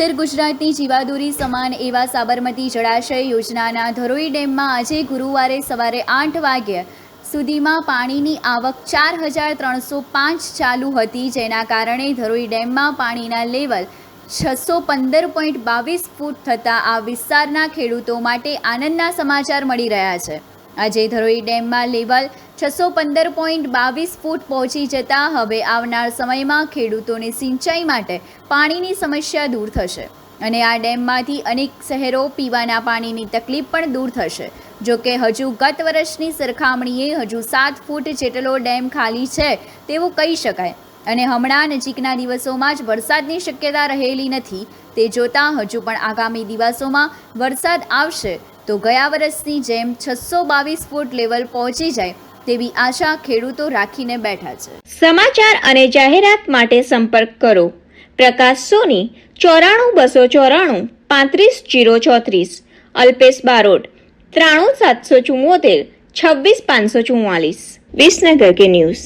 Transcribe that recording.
ઉત્તર ગુજરાતની જીવાદોરી સમાન એવા સાબરમતી જળાશય યોજનાના ધરોઈ ડેમમાં આજે ગુરુવારે સવારે આઠ વાગ્યા સુધીમાં પાણીની આવક ચાર હજાર ત્રણસો પાંચ ચાલુ હતી, જેના કારણે ધરોઈ ડેમમાં પાણીના લેવલ છસો પંદર પોઈન્ટ બાવીસ ફૂટ થતાં આ વિસ્તારના ખેડૂતો માટે આનંદના સમાચાર મળી રહ્યા છે. આજે ધરોઈ ડેમમાં લેવલ છસો પંદર પોઈન્ટ બાવીસ ફૂટ પહોંચી જતાં હવે આવનાર સમયમાં ખેડૂતોને સિંચાઈ માટે પાણીની સમસ્યા દૂર થશે. અને આ ડેમમાંથી અનેક શહેરો પીવાના પાણીની તકલીફ પણ દૂર થશે. જો કે હજુ ગત વર્ષની સરખામણીએ હજુ સાત ફૂટ જેટલો ડેમ ખાલી છે તેવું કહી શકાય. અને હમણાં નજીકના દિવસોમાં જ વરસાદની શક્યતા રહેલી નથી. તે જોતાં હજુ પણ આગામી દિવસોમાં વરસાદ આવશે તો ગયા વર્ષની જેમ છસો બાવીસ ફૂટ લેવલ પહોંચી જાય તેવી આશા ખેડૂતો રાખીને બેઠા છે. સમાચાર અને જાહેરાત માટે સંપર્ક કરો. પ્રકાશ સોની, ચોરાણું બસો ચોરાણું, પાંત્રીસ જીરો ચોત્રીસ. અલ્પેશ બારોટ, ત્રાણું સાતસો ચુમ્મોતેર છવ્વીસ પાંચસો ચુમ્માલીસ વિસનગર કે ન્યૂઝ.